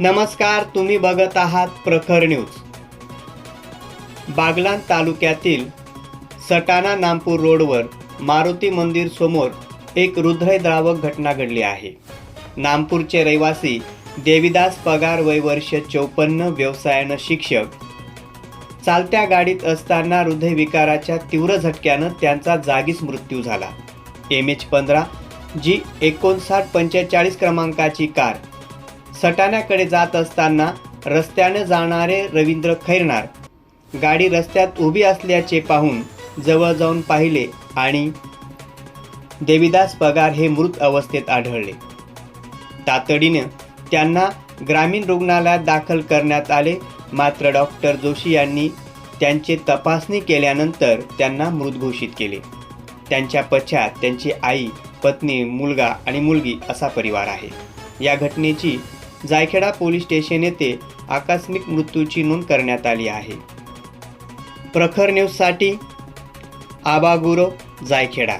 नमस्कार तुम्ही बघत आहात प्रखर न्यूज. बागलान तालुक्यातील सटाणा नामपूर रोडवर मारुती मंदिर समोर एक हृदयद्रावक घटना घडली आहे. नामपूरचे रहिवासी देविदास पगार वय वर्ष चौपन्न व्यवसायानं शिक्षक. चालत्या गाडीत असताना हृदयविकाराच्या तीव्र झटक्यानं त्यांचा जागीच मृत्यू झाला. एम एच पंधरा जी एकोणसाठ पंचेचाळीस क्रमांकाची कार सटाण्याकडे जात असताना रस्त्याने जाणारे रवींद्र खैरनार गाडी रस्त्यात उभी असल्याचे पाहून जवळ जाऊन पाहिले आणि देवीदास पगार हे मृत अवस्थेत आढळले. तातडीनं त्यांना ग्रामीण रुग्णालयात दाखल करण्यात आले. मात्र डॉक्टर जोशी यांनी त्यांची तपासणी केल्यानंतर त्यांना मृत घोषित केले. त्यांच्या पश्चात त्यांची आई पत्नी मुलगा आणि मुलगी असा परिवार आहे. या घटनेची जायखेडा पोलीस स्टेशन येथे आकस्मिक मृत्यूची नोंद करण्यात आली आहे. प्रखर न्यूजसाठी आबागुरो जायखेडा.